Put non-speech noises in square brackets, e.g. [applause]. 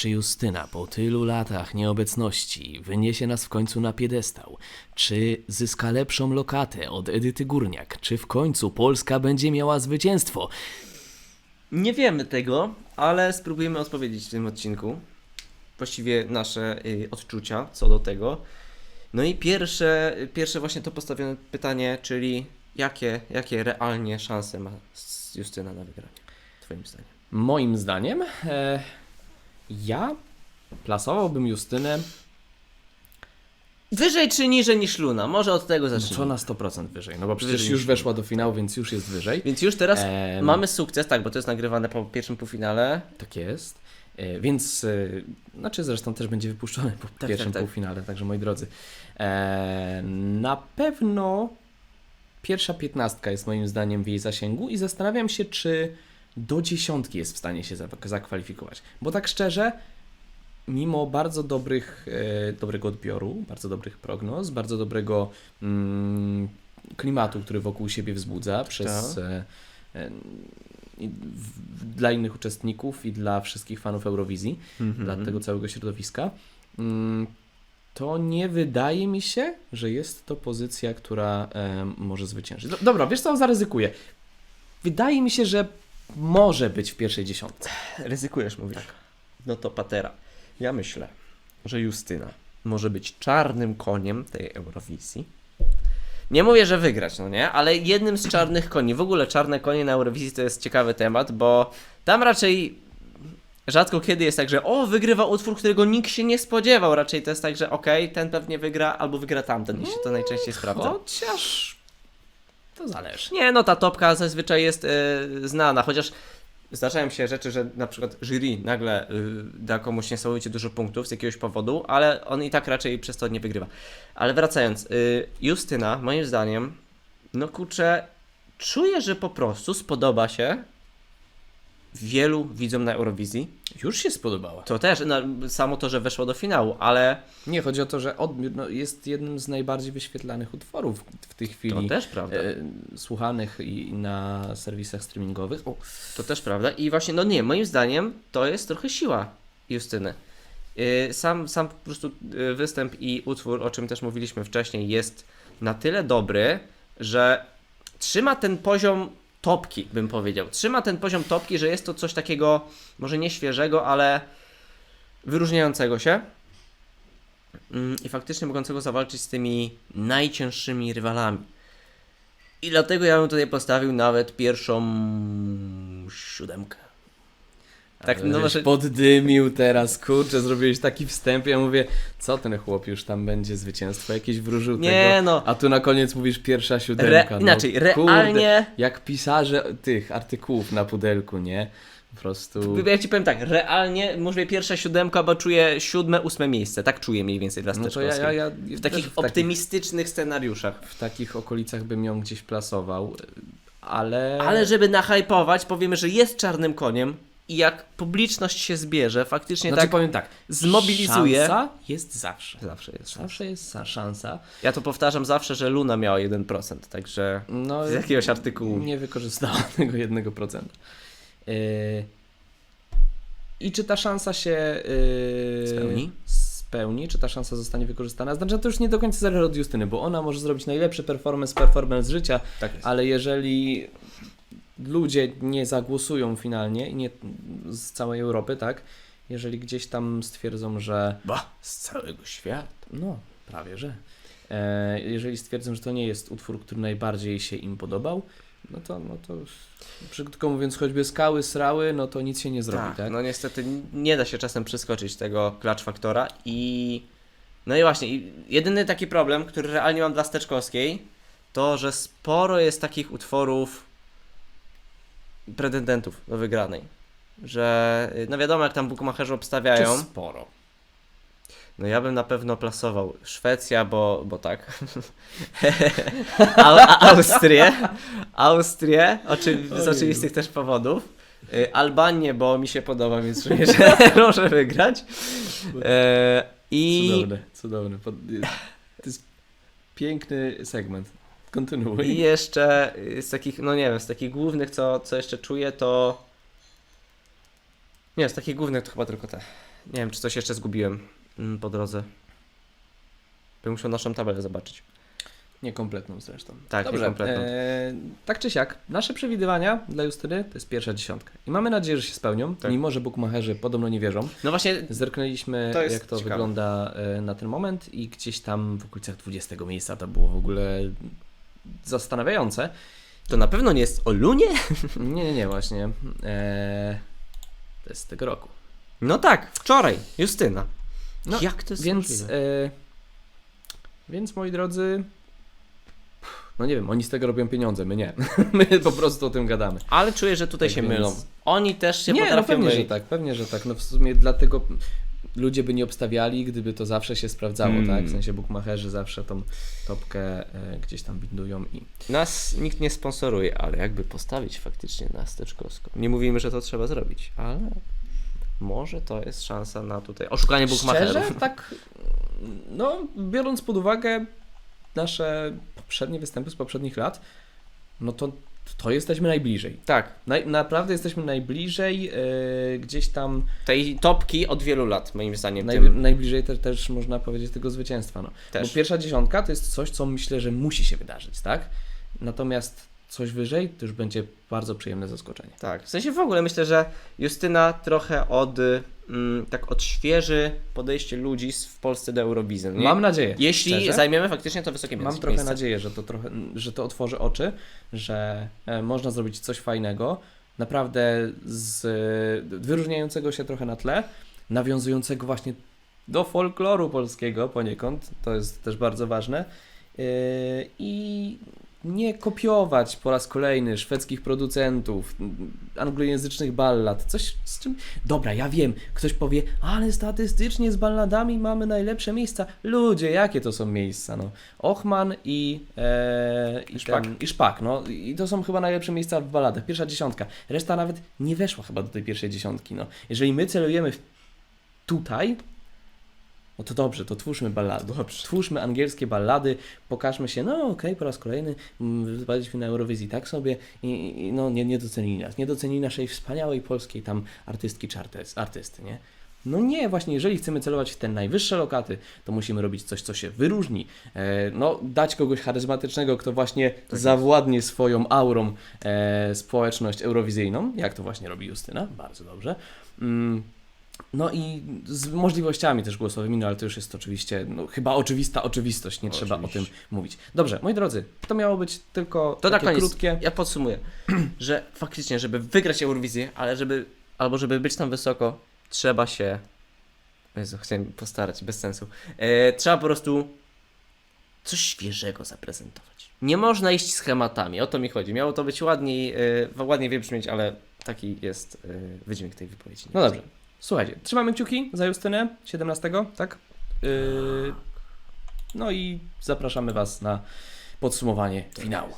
Czy Justyna po tylu latach nieobecności wyniesie nas w końcu na piedestał? Czy zyska lepszą lokatę od Edyty Górniak? Czy w końcu Polska będzie miała zwycięstwo? Nie wiemy tego, ale spróbujemy odpowiedzieć w tym odcinku. Właściwie nasze y, odczucia co do tego. No i pierwsze, pierwsze właśnie to postawione pytanie, czyli jakie, jakie realnie szanse ma Justyna na wygranie? Twoim zdaniem. Moim zdaniem, e, ja plasowałbym Justynę Wyżej czy niżej niż Luna? Może od tego co zacznijmy. na 100% wyżej. No bo przecież Wyżej już niż weszła do finału, więc już jest wyżej. Więc już teraz Em. mamy sukces, tak, bo to jest nagrywane po pierwszym półfinale. Tak jest. E, Więc, e, znaczy zresztą też będzie wypuszczony po tak, pierwszym tak. półfinale, także moi drodzy. E, na pewno pierwsza piętnastka jest moim zdaniem w jej zasięgu i zastanawiam się, czy do dziesiątki jest w stanie się za- zakwalifikować. Bo tak szczerze, mimo bardzo dobrych, e, dobrego odbioru, bardzo dobrych prognoz, bardzo dobrego mm, klimatu, który wokół siebie wzbudza przez Tak. e, e, i w, dla innych uczestników i dla wszystkich fanów Eurowizji, dla tego całego środowiska, mm, to nie wydaje mi się, że jest to pozycja, która e, może zwyciężyć. Do, dobra, wiesz co, zaryzykuję. Wydaje mi się, że może być w pierwszej dziesiątce. Ryzykujesz, mówisz. No to Patera. Ja myślę, że Justyna może być czarnym koniem tej Eurowizji. Nie mówię, że wygrać, no nie? Ale jednym z czarnych koni. W ogóle czarne konie na Eurowizji to jest ciekawy temat, bo tam raczej rzadko kiedy jest tak, że o, wygrywa utwór, którego nikt się nie spodziewał. Raczej to jest tak, że okej, ten pewnie wygra, albo wygra tamten. I się to najczęściej sprawdza. Chociaż to zależy. Nie, no ta topka zazwyczaj jest e, znana, chociaż zdarzają się rzeczy, że na przykład jury nagle y, da komuś niesamowicie dużo punktów z jakiegoś powodu, ale on i tak raczej przez to nie wygrywa. Ale wracając, y, Justyna, moim zdaniem, no kurczę, czuję, że po prostu spodoba się wielu widzom na Eurowizji. Już się spodobała. To też, no, samo to, że weszło do finału, ale Nie, chodzi o to, że odbiór no, jest jednym z najbardziej wyświetlanych utworów w tej chwili. to też prawda. e, słuchanych i i na serwisach streamingowych. O, To też prawda. I właśnie, no nie, moim zdaniem to jest trochę siła Justyny. Yy, Sam, sam po prostu yy, występ i utwór, o czym też mówiliśmy wcześniej, jest na tyle dobry, że trzyma ten poziom topki, bym powiedział. Trzyma ten poziom topki, że jest to coś takiego, może nie świeżego, ale wyróżniającego się. Mm, I faktycznie mogącego zawalczyć z tymi najcięższymi rywalami. I dlatego ja bym tutaj postawił nawet pierwszą siódemkę. Tak, no może... poddymił teraz, kurczę, zrobiłeś taki wstęp, ja mówię, co ten chłop już tam będzie zwycięstwo, jakieś wróżył Nie, tego, no. a tu na koniec mówisz pierwsza siódemka. Re, no, inaczej, kurde, realnie... jak pisarze tych artykułów na pudelku, nie? Po prostu... Ja ci powiem tak, realnie może pierwsza siódemka, bo czuję siódme, ósme miejsce. Tak czuję mniej więcej dla No ja, ja, ja W takich w takich, optymistycznych scenariuszach. w takich okolicach bym ją gdzieś plasował, ale... Ale żeby nahypować, powiemy, że jest czarnym koniem i jak publiczność się zbierze, faktycznie Znaczy tak powiem tak, zmobilizuje. Szansa jest zawsze. Zawsze jest. Zawsze jest sa- szansa. Ja to powtarzam zawsze, że Luna miała 1%, także No, z jakiegoś artykułu. nie wykorzystała tego 1%. [laughs] Yy, I czy ta szansa się yy, Spełni? spełni? Czy ta szansa zostanie wykorzystana? Znaczy, to już nie do końca zależy od Justyny, bo ona może zrobić najlepszy performance, performance życia, Tak ale jeżeli ludzie nie zagłosują finalnie, i nie z całej Europy, tak? Jeżeli gdzieś tam stwierdzą, że Ba, z całego świata. no, prawie że. E, jeżeli stwierdzą, że to nie jest utwór, który najbardziej się im podobał, no to, no to krótko mówiąc, choćby skały srały, no to nic się nie zrobi, tak, tak? no niestety nie da się czasem przeskoczyć tego klacz faktora i no i właśnie, jedyny taki problem, który realnie mam dla Steczkowskiej, to, że sporo jest takich utworów pretendentów do wygranej. Że, no wiadomo, jak tam bukmacherzy Czy obstawiają. sporo. No ja bym na pewno plasował Szwecja, bo, bo tak. [laughs] A, Austrię. Austrię, oczy, z oczywistych też powodów. Y, Albanię, bo mi się podoba, więc czuję, że [laughs] może wygrać. E, I, Cudowne, cudowne. Pod... To jest piękny segment. Kontynuuj. I jeszcze z takich, no nie wiem, z takich głównych, co, co jeszcze czuję, to. Nie, z takich głównych to chyba tylko te. Nie wiem, czy coś jeszcze zgubiłem mm, po drodze. Bym musiał naszą tabelę zobaczyć. Niekompletną zresztą. Tak, Dobrze, niekompletną. E, tak czy siak, nasze przewidywania dla Justyny to jest pierwsza dziesiątka. I mamy nadzieję, że się spełnią, Tak. mimo że bukmacherzy podobno nie wierzą. No właśnie, Zerknęliśmy, To jak to ciekawe. wygląda e, na ten moment i gdzieś tam w okolicach 20 miejsca to było w ogóle zastanawiające. to na pewno nie jest o Lunie? Nie, [laughs] nie, nie, właśnie. E, to jest z tego roku. No tak, wczoraj, Justyna. No, Jak to jest Więc, e, więc moi drodzy, no nie wiem, oni z tego robią pieniądze, my nie. [laughs] my po prostu o tym gadamy. Ale czuję, że tutaj tak się więc- mylą. Oni też się nie, no potrafią pewnie, że mylić. tak, pewnie, że tak. No w sumie dlatego ludzie by nie obstawiali, gdyby to zawsze się sprawdzało, Mm. tak? W sensie bukmacherzy zawsze tą topkę e, gdzieś tam windują i Nas nikt nie sponsoruje, ale jakby postawić faktycznie na steczkowską. Nie mówimy, że to trzeba zrobić, ale może to jest szansa na tutaj oszukanie bukmacherów. Szczerze, tak, no biorąc pod uwagę nasze poprzednie występy z poprzednich lat, no to, to jesteśmy najbliżej. Tak, Naj, naprawdę jesteśmy najbliżej, e, gdzieś tam, tej topki od wielu lat, moim zdaniem. naj, najbliżej te, też można powiedzieć tego zwycięstwa. No. też. Bo pierwsza dziesiątka to jest coś, co myślę, że musi się wydarzyć, tak? Natomiast coś wyżej to już będzie bardzo przyjemne zaskoczenie. Tak, w sensie w ogóle myślę, że Justyna trochę od, mm, tak odświeży podejście ludzi w Polsce do Eurowizji. Mam nadzieję. Jeśli szczerze. zajmiemy faktycznie to wysokie Mam miejsce. trochę nadzieję, że to, trochę, że to otworzy oczy, że e, można zrobić coś fajnego, naprawdę z, e, wyróżniającego się trochę na tle, nawiązującego właśnie do folkloru polskiego poniekąd, to jest też bardzo ważne, e, i nie kopiować po raz kolejny szwedzkich producentów, anglojęzycznych ballad, coś z czym... Dobra, ja wiem, ktoś powie, ale statystycznie z balladami mamy najlepsze miejsca. Ludzie, jakie to są miejsca, no. Ochman i, e, i, Szpak. Ten, i Szpak, no. I to są chyba najlepsze miejsca w balladach. Pierwsza dziesiątka. Reszta nawet nie weszła chyba do tej pierwszej dziesiątki, no. Jeżeli my celujemy tutaj, no to dobrze, to twórzmy ballady. Dobrze. Twórzmy angielskie ballady, pokażmy się, no okej, po raz kolejny mm, wypadliśmy na Eurowizji tak sobie i, i no nie, nie docenili nas. Nie docenili naszej wspaniałej polskiej tam artystki czy artys, artysty, nie? No nie, właśnie jeżeli chcemy celować w te najwyższe lokaty, to musimy robić coś, co się wyróżni. E, no, dać kogoś charyzmatycznego, kto właśnie zawładnie swoją aurą e, społeczność eurowizyjną, jak to właśnie robi Justyna, bardzo dobrze. Mm, no i z możliwościami też głosowymi, no ale to już jest oczywiście, no chyba oczywista oczywistość, nie trzeba o tym Oczywiście. mówić. Dobrze, moi drodzy, to miało być tylko To na takie koniec. krótkie. Ja podsumuję, [clears throat] że faktycznie, żeby wygrać Eurowizję, ale żeby, albo żeby być tam wysoko, trzeba się. Jezu, chciałem postarać, bez sensu. E, trzeba po prostu coś świeżego zaprezentować. Nie można iść schematami, o to mi chodzi. Miało to być ładniej, e, ładniej wybrzmieć, ale taki jest e, wydźwięk tej wypowiedzi. No dobrze, słuchajcie, trzymamy kciuki za Justynę 17, tak? Yy, no i zapraszamy Was na podsumowanie finału.